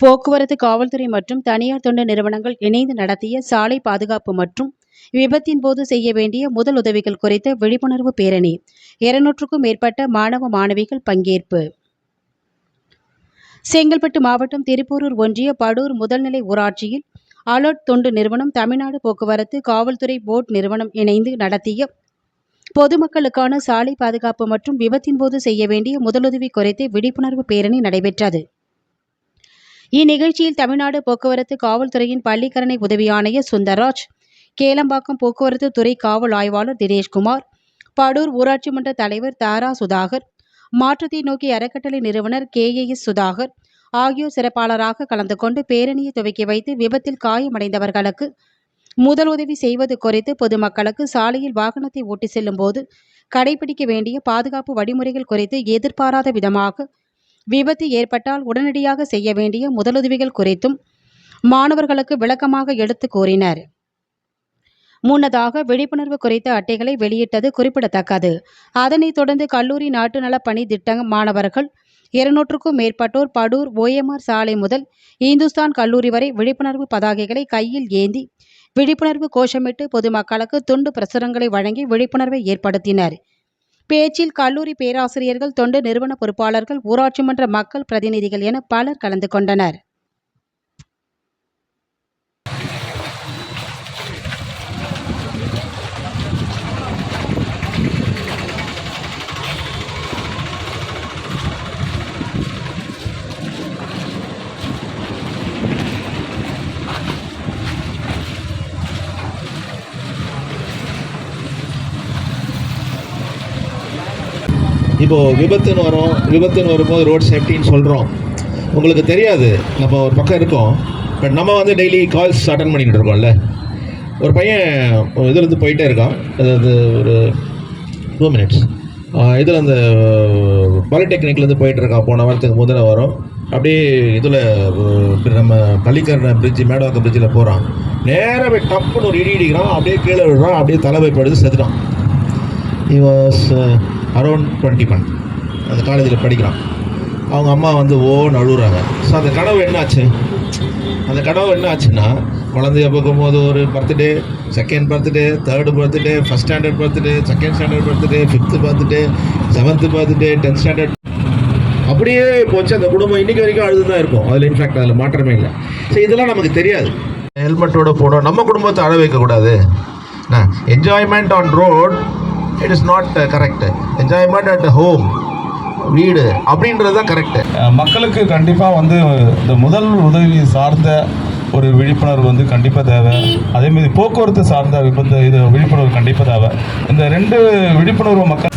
போக்குவரத்து காவல்துறை மற்றும் தனியார் தொண்டு நிறுவனங்கள் இணைந்து நடத்திய சாலை பாதுகாப்பு மற்றும் விபத்தின் போது செய்ய வேண்டிய முதல் உதவிகள் குறித்த விழிப்புணர்வு பேரணி. இருநூற்றுக்கும் மேற்பட்ட மாணவ மாணவிகள் பங்கேற்பு. செங்கல்பட்டு மாவட்டம் திருப்பூரூர் ஒன்றிய படூர் முதல்நிலை ஊராட்சியில் அலர்ட் தொண்டு நிறுவனம் தமிழ்நாடு போக்குவரத்து காவல்துறை போர்ட் நிறுவனம் இணைந்து நடத்திய பொதுமக்களுக்கான சாலை பாதுகாப்பு மற்றும் விபத்தின் போது செய்ய வேண்டிய முதலுதவி குறித்து விழிப்புணர்வு பேரணி நடைபெற்றது. இந்நிகழ்ச்சியில் தமிழ்நாடு போக்குவரத்து காவல்துறையின் பள்ளிக்கரணை உதவி ஆணையர் சுந்தர்ராஜ் கேளம்பாக்கம் போக்குவரத்து துறை காவல் ஆய்வாளர் தினேஷ்குமார் படூர் ஊராட்சி மன்ற தலைவர் தாரா சுதாகர் மாற்றத்தை நோக்கி அறக்கட்டளை நிறுவனர் கே ஏ எஸ் சுதாகர் ஆகியோர் சிறப்பாளராக கலந்து கொண்டு பேரணியை துவக்கி வைத்து விபத்தில் காயமடைந்தவர்களுக்கு முதலுதவி செய்வது குறித்து பொதுமக்களுக்கு சாலையில் வாகனத்தை ஓட்டி செல்லும் போது கடைபிடிக்க வேண்டிய பாதுகாப்பு வழிமுறைகள் குறித்து எதிர்பாராத விதமாக விபத்து ஏற்பட்டால் உடனடியாக செய்ய வேண்டிய முதலுதவிகள் குறித்தும் மாணவர்களுக்கு விளக்கமாக எடுத்து கூறினர். முன்னதாக விழிப்புணர்வு குறித்த அட்டைகளை வெளியிட்டது குறிப்பிடத்தக்கது. அதனைத் தொடர்ந்து கல்லூரி நாட்டு நலப் பணி திட்ட மாணவர்கள் இருநூற்றுக்கும் மேற்பட்டோர் படூர் ஓஎம்ஆர் சாலை முதல் இந்துஸ்தான் கல்லூரி வரை விழிப்புணர்வு பதாகைகளை கையில் ஏந்தி விழிப்புணர்வு கோஷமிட்டு பொதுமக்களுக்கு துண்டு பிரசுரங்களை வழங்கி விழிப்புணர்வை ஏற்படுத்தினர். பேச்சில் கல்லூரி பேராசிரியர்கள் தொண்டு நிறுவன பொறுப்பாளர்கள் ஊராட்சி மன்ற மக்கள் பிரதிநிதிகள் என பலர் கலந்து கொண்டனர். இப்போது விபத்துன்னு வரும் விபத்துன்னு வரும்போது ரோட் சேஃப்டின்னு சொல்கிறோம் உங்களுக்கு தெரியாது நம்ம ஒரு பக்கம் இருக்கோம். பட் நம்ம வந்து டெய்லி கால்ஸ் அட்டன் பண்ணிக்கிட்டு இருக்கோம்ல. ஒரு பையன் இதுலேருந்து போயிட்டே இருக்கான். அதாவது ஒரு டூ மினிட்ஸ் இதில் அந்த பாலிடெக்னிக்லேருந்து போயிட்டு இருக்கான். போன வாரத்துக்கு முதல்ல வரும். அப்படியே இதில் நம்ம பள்ளிக்கரண பிரிட்ஜு மேடவாக்க பிரிட்ஜில் போகிறான் நேராக போய் டப்புன்னு ஒரு இடி இடிக்கிறான். அப்படியே கீழே விழுறான். அப்படியே தலைவை படுத்து செத்துட்டான். He was around twenty one. அந்த காலேஜில் படிக்கிறான். அவங்க அம்மா வந்து ஓன்னு அழுகுறாங்க ஸோ அந்த கனவு என்ன ஆச்சு அந்த கனவு என்ன ஆச்சுன்னா குழந்தைய பார்க்கும்போது ஒரு birthday second birthday third birthday first standard birthday second standard birthday fifth birthday seventh birthday tenth standard அப்படியே போச்சு. அந்த குடும்பம் இன்றைக்கி வரைக்கும் அழுது தான் இருக்கும். அதில் இன்ஃபேக்ட் அதில் மாற்றமே இல்லை. ஸோ இதெல்லாம் நமக்கு தெரியாது. ஹெல்மெட்டோட போனோம் நம்ம குடும்பத்தை அழ வைக்கக்கூடாது. Enjoyment on road it is not correct enjoyment at home வீடு அப்படின்றது தான் கரெக்டு மக்களுக்கு கண்டிப்பாக வந்து இந்த முதல் உதவி சார்ந்த ஒரு விழிப்புணர்வு வந்து கண்டிப்பாக தேவை. அதேமாதிரி போக்குவரத்து சார்ந்த விபத்து இது விழிப்புணர்வு கண்டிப்பாக தேவை. இந்த ரெண்டு விழிப்புணர்வு மக்கள்